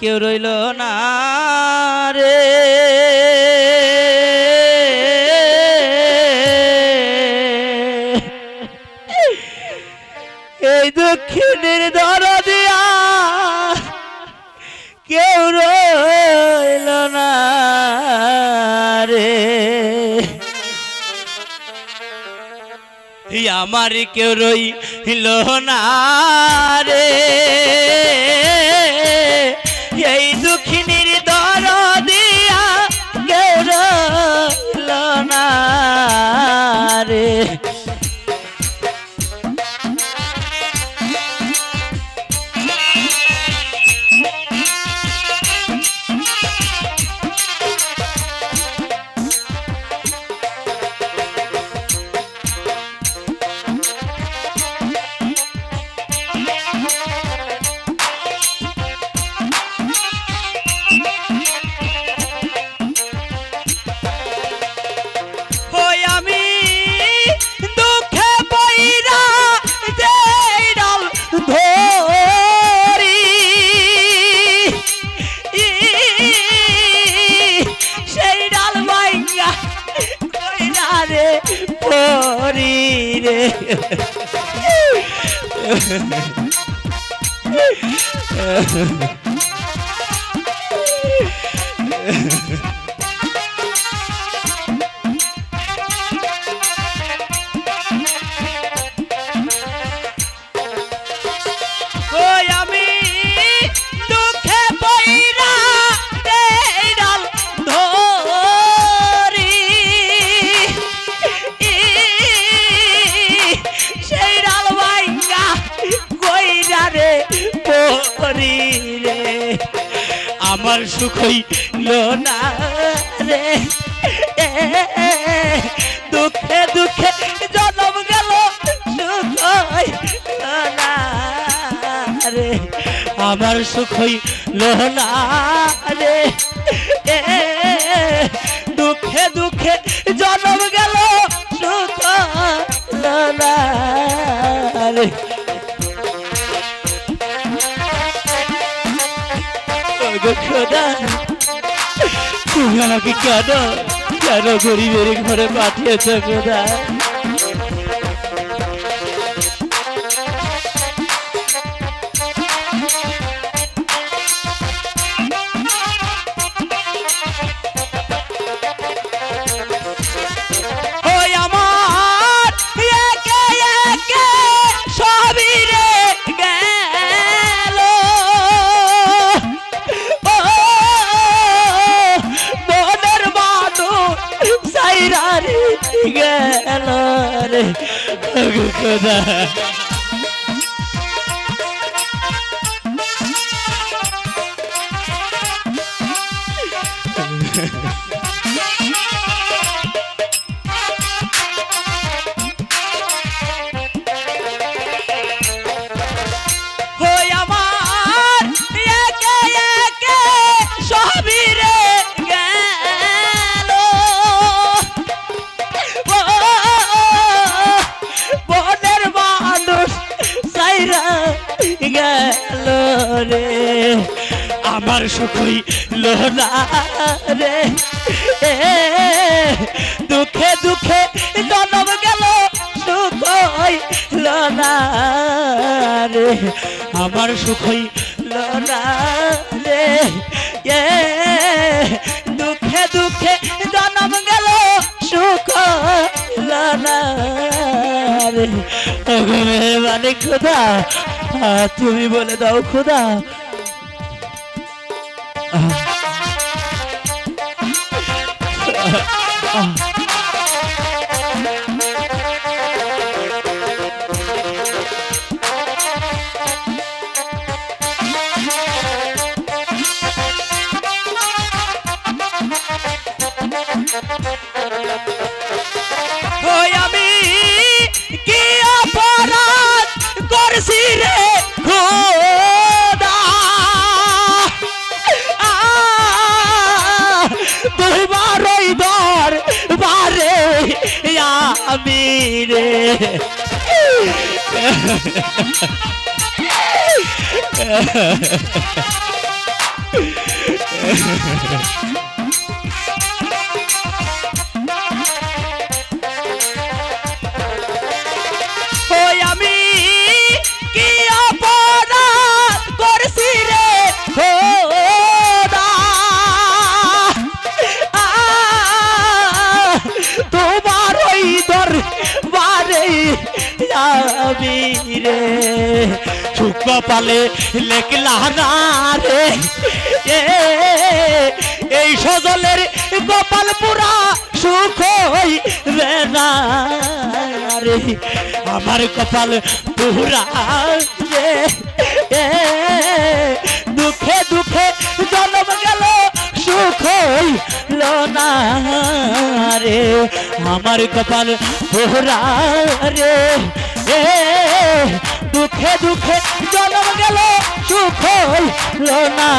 কেউ রইল না রে। এই দক্ষিণের দর দিয়া কেউ রইল না রে। আমার কেউ রইল না রে। দুঃখিনীর দর দিয়া রইল না রে ওই পরি রে, আমার সুখ হইল না রে। দুঃখে দুঃখে জনম গেল, সুখ না রে। আমার সুখ হইল না রে। দুঃখে দুঃখে জনম গেল খোদা। তুমি আমাকে কেন? কেন গরিবের ঘরে পাঠিয়েছ খোদা? ওগো খোদা হই আমার সুখই লোনা রে। দুঃখে দুঃখে জনম গেল সুখ হইল না রে। আমার সুখই হইল না রে। এ, দুঃখে দুঃখে জনম গেল সুখ হইল না রে। ওগো খোদা তুমি বলে দাও খোদা Um. রে। যাবি রে সুখ পালে লেখলা না রে। এই সজলের গোপাল পুরা সুখ হইবে না রে। আমার কপাল পুরা রে। দুঃখে দুঃখে জন্ম গেল, সুখ হইল না রে। আমার কপাল ভোহরা রে। এ, দুঃখে দুঃখে জন্ম গেল, সুখ হইল না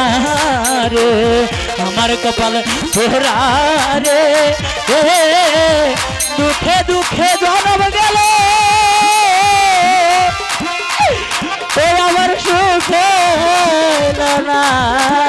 রে। আমার কপাল ভোহরা রে। এ, দুঃখে দুঃখে জন্ম গেল। আমার সুখ হইল না।